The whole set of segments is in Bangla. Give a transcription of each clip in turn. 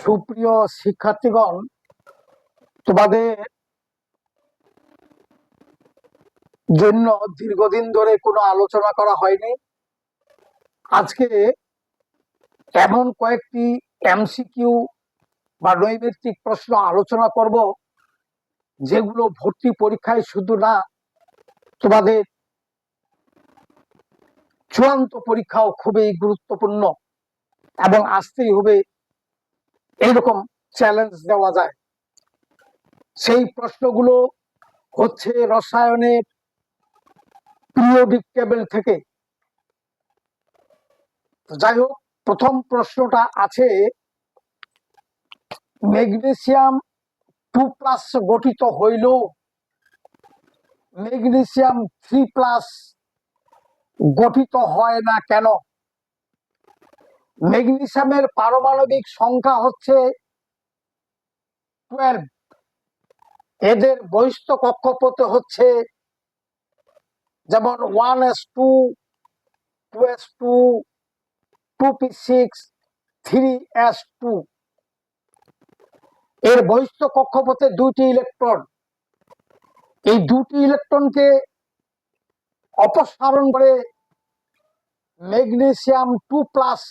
সুপ্রিয় শিক্ষার্থীগণ, তোমাদের জন্য দীর্ঘদিন ধরে কোনো আলোচনা করা হয়নি। আজকে এমন কয়েকটি এমসিকিউ বা নৈমিত্তিক প্রশ্ন আলোচনা করব, যেগুলো ভর্তি পরীক্ষায় শুধু না, তোমাদের চূড়ান্ত পরীক্ষাও খুবই গুরুত্বপূর্ণ এবং আসতেই হবে এইরকম চ্যালেঞ্জ দেওয়া যায়। সেই প্রশ্নগুলো হচ্ছে রসায়নের পিরিয়ডিক টেবিল থেকে। যাই হোক, প্রথম প্রশ্নটা আছে ম্যাগনেসিয়াম টু প্লাস গঠিত হইল ম্যাগনেসিয়াম থ্রি প্লাস গঠিত হয় না কেন? ম্যাগনেসিয়ামের পারমাণবিক সংখ্যা হচ্ছে টুয়েলভ এদের বহিষ্ঠ কক্ষপথে হচ্ছে যেমন one s two two s two two p six three s two এর বহিষ্ঠ কক্ষপথে দুইটি ইলেকট্রন। এই দুটি ইলেকট্রনকে অপসারণ করে ম্যাগনেসিয়াম টু প্লাস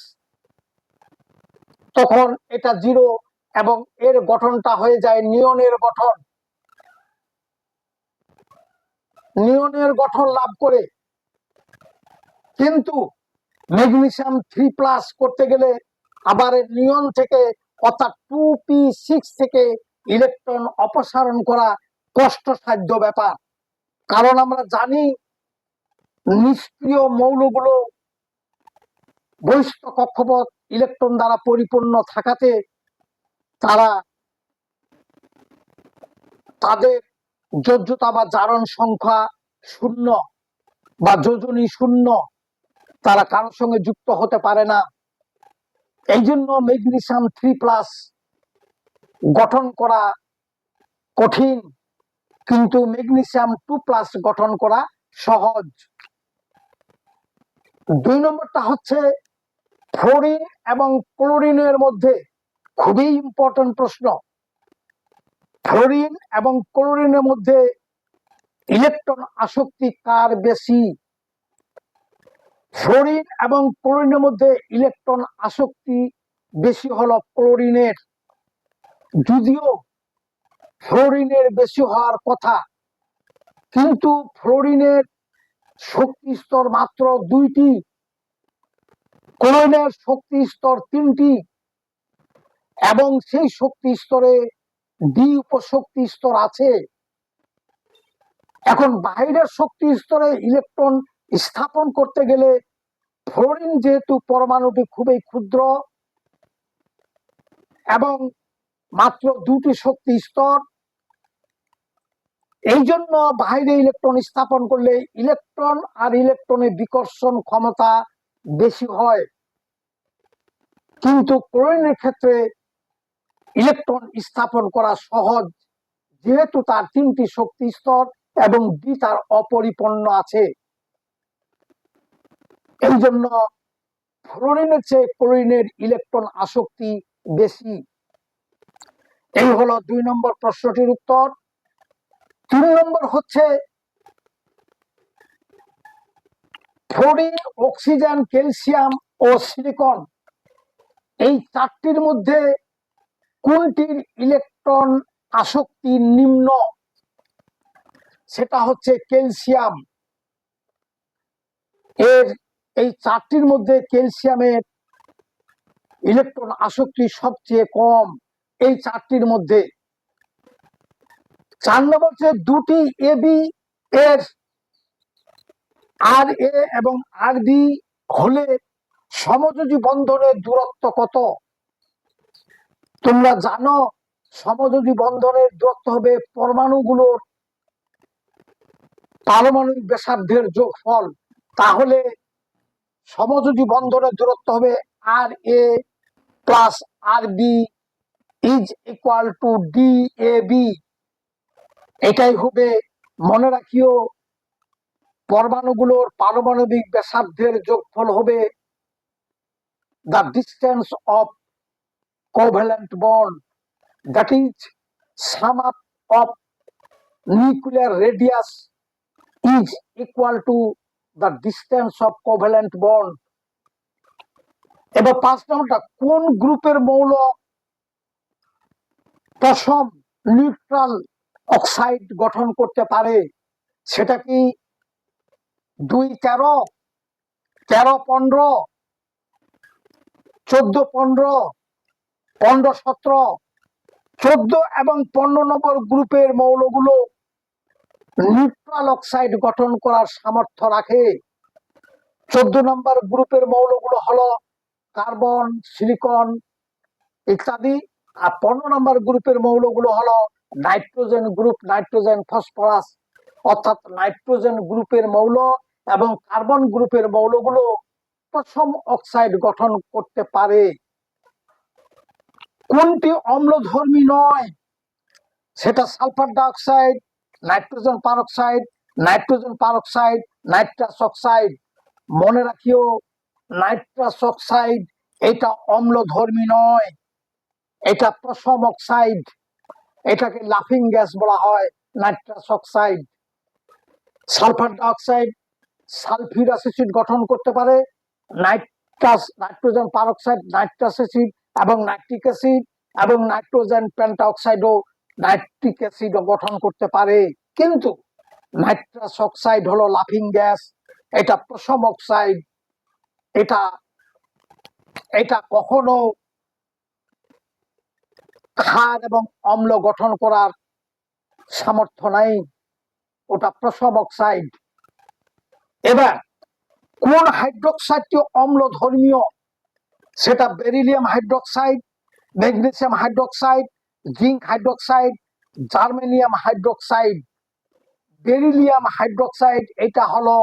তখন এটা জিরো এবং এর গঠনটা হয়ে যায় নিয়নের গঠন। নিয়নের গঠন লাভ করে। কিন্তু ম্যাগনেসিয়াম থ্রি প্লাস করতে গেলে আবার নিয়ন থেকে অর্থাৎ টু পি সিক্স থেকে ইলেকট্রন অপসারণ করা কষ্টসাধ্য ব্যাপার। কারণ আমরা জানি নিষ্ক্রিয় মৌলগুলো বহিষ্ঠ কক্ষপথ ইলেকট্রন দ্বারা পরিপূর্ণ থাকাতে তারা তাদের যোজ্যতা বা জারণ সংখ্যা শূন্য বা যোজনী শূন্য তারা কারোর সঙ্গে যুক্ত হতে পারে না। এই জন্য ম্যাগনেসিয়াম থ্রি প্লাস গঠন করা কঠিন, কিন্তু ম্যাগনেসিয়াম টু প্লাস গঠন করা সহজ। দুই নম্বরটা হচ্ছে ফ্লোরিন এবং ক্লোরিনের মধ্যে খুবই ইম্পর্টেন্ট প্রশ্ন। ফ্লোরিন এবং ক্লোরিনের মধ্যে ইলেকট্রন আসক্তি কার বেশি? ফ্লোরিন এবং ক্লোরিনের মধ্যে ইলেকট্রন আসক্তি বেশি হলো ক্লোরিনের। যদিও ফ্লোরিনের বেশি হওয়ার কথা, কিন্তু ফ্লোরিনের শক্তি স্তর মাত্র দুইটি। ক্লোরিনের শক্তি স্তর তিনটি এবং সেই শক্তি স্তরে দ্বি উপশক্তি স্তর আছে। এখন বাইরের শক্তি স্তরে ইলেকট্রন স্থাপন করতে গেলে ফ্লোরিন যেহেতু পরমাণুটি খুবই ক্ষুদ্র এবং মাত্র দুটি শক্তি স্তর, এই জন্য বাইরে ইলেকট্রন স্থাপন করলে ইলেকট্রন আর ইলেকট্রনের বিকর্ষণ ক্ষমতা বেশি হয়। কিন্তু ক্লোরিনের ক্ষেত্রে ইলেকট্রন স্থাপন করা সহজ, যেহেতু তার তিনটি শক্তি স্তর এবং ডি তার অপরিপন্ন আছে। এই জন্য ফ্লোরিনের চেয়ে ক্লোরিনের ইলেকট্রন আসক্তি বেশি। এই হলো দুই নম্বর প্রশ্নটির উত্তর। তিন নম্বর হচ্ছে ফ্লোরিন, অক্সিজেন, ক্যালসিয়াম ও সিলিকন এই চারটির মধ্যে কোনটির ইলেকট্রন আসক্তি নিম্ন? সেটা হচ্ছে ক্যালসিয়াম। এর এই চারটির মধ্যে ক্যালসিয়ামের ইলেকট্রন আসক্তি সবচেয়ে কম এই চারটির মধ্যে। চার নম্বর দুটি এবি এর আর এ এবং আর ডি হলে সমযোজী বন্ধনের দূরত্ব কত? তোমরা জানো সমযোজী বন্ধনের দূরত্ব হবে পরমাণুগুলোর পারমাণবিক ব্যাসার্ধের যোগফল। তাহলে সমযোজী বন্ধনের দূরত্ব হবে R A plus R B is equal to D A B. এটাই হবে, মনে রাখিও পরমাণুগুলোর পারমাণবিক ব্যাসার্ধের যোগফল হবে the distance of covalent bond that is sum up of nuclear radius is equal to the distance of covalent bond. এবার পাঁচ নম্বরটা, কোন গ্রুপের মৌল পশম নিউট্রাল অক্সাইড গঠন করতে পারে? সেটা কি দুই তেরো তেরো পনেরো, চোদ্দ পনেরো পনেরো সতেরো, চোদ্দ এবং পনেরো নম্বর গ্রুপের মৌলগুলো নিউট্রাল অক্সাইড গঠন করার সামর্থ্য রাখে। চোদ্দ নম্বর গ্রুপের মৌলগুলো হলো কার্বন, সিলিকন ইত্যাদি। আর পনেরো নম্বর গ্রুপের মৌলগুলো হলো নাইট্রোজেন গ্রুপ, নাইট্রোজেন ফসফরাস, অর্থাৎ নাইট্রোজেন গ্রুপের মৌল। এবং কার্বন গ্রুপের মৌলগুলো প্রথম অক্সাইড গঠন করতে পারে। কোনটি অম্লধর্মী নয়? সেটা sulphur dioxide nitrogen peroxide nitrogen peroxide nitrous oxide মনে রাখিও নাইট্রাস অক্সাইড এটা অম্লধর্মী নয়, এটা প্রশম অক্সাইড এটাকে লাফিং গ্যাস বলা হয় nitrous oxide sulphur dioxide sulphuric acid গঠন করতে পারে, nitrous, nitrogen peroxide, nitrous acid এবং নাইট্রিক অ্যাসিড এবং নাইট্রোজেন পেন্টাঅক্সাইডও নাইট্রিক অ্যাসিডও গঠন করতে পারে। কিন্তু নাইট্রাস অক্সাইড হলো লাফিং গ্যাস, এটা প্রশম অক্সাইড, এটা এটা কখনো ক্ষার এবং অম্ল গঠন করার সামর্থ্য নাই, ওটা প্রসব অক্সাইড। এবার, কোন হাইড্রোক্সাইডটি অম্ল ধর্মীয়? সেটা beryllium hydroxide magnesium hydroxide zinc hydroxide germanium hydroxide beryllium hydroxide এটা হলো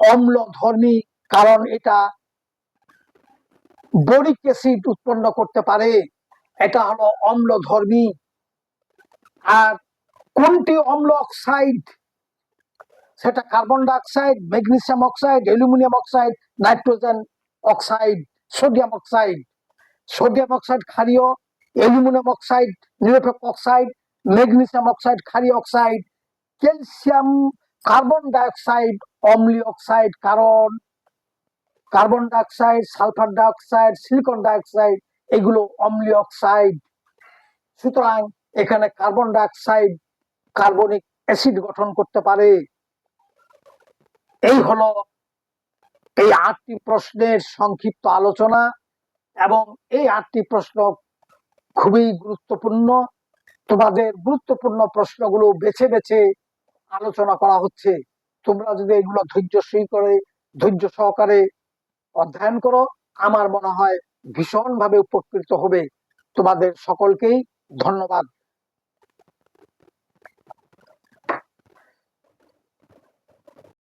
অম্ল ধর্মী, কারণ এটা বরিক অ্যাসিড উৎপন্ন করতে পারে। এটা হলো অম্ল ধর্মী। আর কোনটি অম্ল অক্সাইড সেটা carbon dioxide magnesium oxide aluminium oxide nitrogen oxide sodium oxide sodium oxide ক্ষারীয় aluminium oxide নিরপেক্ষ অক্সাইড ম্যাগনেসিয়াম অক্সাইড ক্ষারীয় অক্সাইড ক্যালসিয়াম কার্বন ডাইঅক্সাইড অম্লীয় অক্সাইড কারণ carbon dioxide sulphur dioxide silicon dioxide এগুলো অম্লীয় অক্সাইড সুতরাং এখানে কার্বন ডাইঅক্সাইড কার্বনিক অ্যাসিড গঠন করতে পারে। এই হলো এই আটটি প্রশ্নের সংক্ষিপ্ত আলোচনা এবং এই আটটি প্রশ্ন খুবই গুরুত্বপূর্ণ। তোমাদের গুরুত্বপূর্ণ প্রশ্নগুলো বেছে বেছে আলোচনা করা হচ্ছে। তোমরা যদি এগুলো ধৈর্য ধৈর্যশীল করে ধৈর্য সহকারে অধ্যয়ন করো, আমার মনে হয় ভীষণভাবে উপকৃত হবে। তোমাদের সকলকেই ধন্যবাদ।